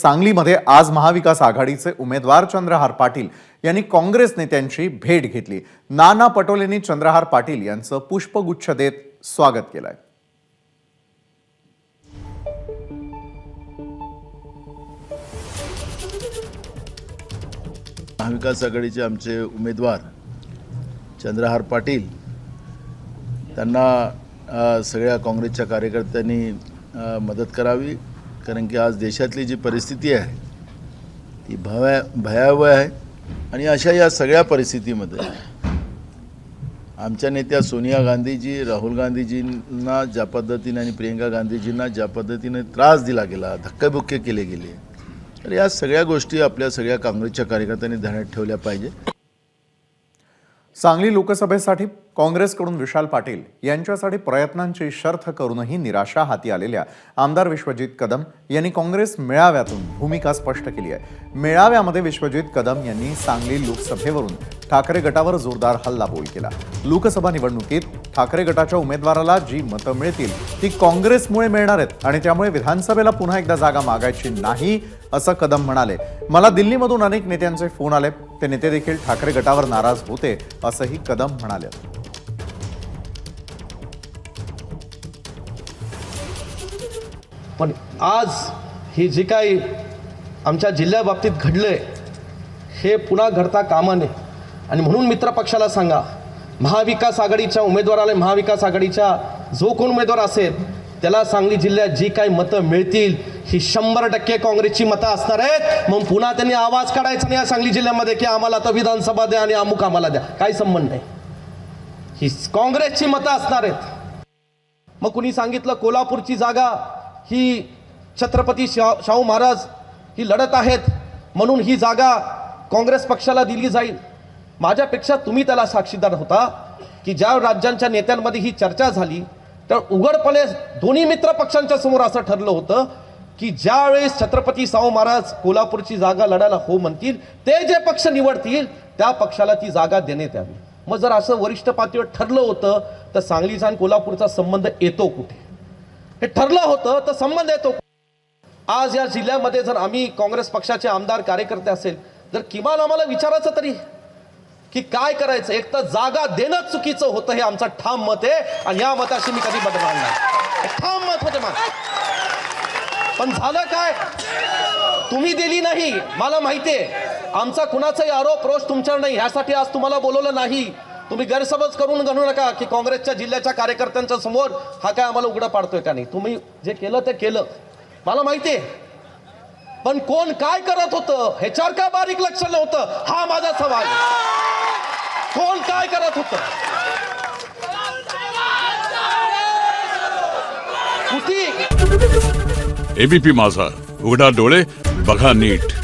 सांगलीमध्ये आज महाविकास आघाडीचे उमेदवार चंद्रहार पाटील यांनी काँग्रेस नेत्यांची भेट घेतली. नाना पटोलेंनी चंद्रहार पाटील यांचं पुष्पगुच्छ देत स्वागत केलंय. महाविकास आघाडीचे आमचे उमेदवार चंद्रहार पाटील त्यांना सगळ्या काँग्रेसच्या कार्यकर्त्यांनी मदत करावी. कारण की आज देशातली जी परिस्थिती आहे ती भया भयावह आहे आणि अशा या सगळ्या परिस्थितीमध्ये आमच्या नेत्या सोनिया गांधीजी राहुल गांधीजींना ज्या पद्धतीने आणि प्रियंका गांधीजींना ज्या पद्धतीने त्रास दिला गेला धक्काबुक्के केले गेले तर या सगळ्या गोष्टी आपल्या सगळ्या काँग्रेसच्या कार्यकर्त्यांनी ध्यानात ठेवल्या पाहिजे. सांगली लोकसभेसाठी काँग्रेसकडून विशाल पाटील यांच्यासाठी प्रयत्नांची शर्थ करूनही निराशा हाती आलेल्या आमदार विश्वजित कदम यांनी काँग्रेस मेळाव्यातून भूमिका स्पष्ट केली आहे. मेळाव्यामध्ये विश्वजित कदम यांनी सांगली लोकसभेवरून ठाकरे गटावर जोरदार हल्लाबोल केला. लोकसभा निवडणुकीत ठाकरे गटाच्या उमेदवाराला जी मतं मिळतील ती काँग्रेसमुळे मिळणार आहेत आणि त्यामुळे विधानसभेला पुन्हा एकदा जागा मागायची नाही असं कदम म्हणाले. मला दिल्लीमधून अनेक नेत्यांचे फोन आले. ते नेते देखील ठाकरे गटावर नाराज होते असंही कदम म्हणाले. पण आज हे जे काही आमच्या जिल्ह्याबाबतीत घडलंय हे पुन्हा घडता कामा नये. आणि म्हणून मित्रपक्षाला सांगा महाविकास आघाडीच्या उमेदवाराला महाविकास आघाडीच्या जो कोण उमेदवार असेल त्याला सांगली जिल्ह्यात जी काही मतं मिळतील ही शंभर टक्के काँग्रेसची मतं असणार आहेत. मग पुन्हा त्यांनी आवाज काढायचा नाही या सांगली जिल्ह्यामध्ये की आम्हाला आता विधानसभा द्या आणि अमुक आम्हाला द्या. काही संबंध नाही. ही काँग्रेसची मतं असणार आहेत. मग कुणी सांगितलं कोल्हापूरची जागा ही छत्रपती शा शाहू महाराज ही लढत आहेत म्हणून ही जागा काँग्रेस पक्षाला दिली जाईल. माझ्यापेक्षा तुम्ही त्याला साक्षीदार होता की ज्या राज्यांच्या नेत्यांमध्ये ही चर्चा झाली तर उघडपणे दोन्ही मित्र पक्षांच्या समोर असं ठरलं होतं की ज्यावेळेस छत्रपती शाहू महाराज कोल्हापूरची जागा लढायला हो म्हणतील ते जे पक्ष निवडतील त्या पक्षाला ती जागा देण्यात यावी. मग जर असं वरिष्ठ पातळीवर ठरलं होतं तर सांगलीचा आणि कोल्हापूरचा संबंध येतो कुठे? हे ठरलं होतं तर संबंध येतो आज या जिल्ह्यामध्ये जर आम्ही काँग्रेस पक्षाचे आमदार कार्यकर्ते असेल जर किमान आम्हाला विचारायचं तरी की काय करायचं? एक तर जागा देणं चुकीचं होतं हे आमचं ठाम मत आहे आणि या मताशी मी कधी बदलणार नाही. ठाम मत होते मला. पण झालं काय? तुम्ही दिली नाही. मला माहितीये आमचा कुणाचाही आरोप रोष तुमच्यावर नाही. ह्यासाठी आज तुम्हाला बोलवलं नाही. तुम्ही गैरसमज करून गणू नका की काँग्रेसच्या जिल्ह्याच्या कार्यकर्त्यांच्या समोर हा काय आम्हाला उघडं पाडतोय का नाही. तुम्ही जे केलं ते केलं. मला माहितीये पण कोण काय करत होतं? ह्याच्यावर का बारीक लक्ष नव्हतं? हा माझा सवाल आहे. कोण काय करत होत? एबीपी माझा. उघडा डोळे बघा नीट.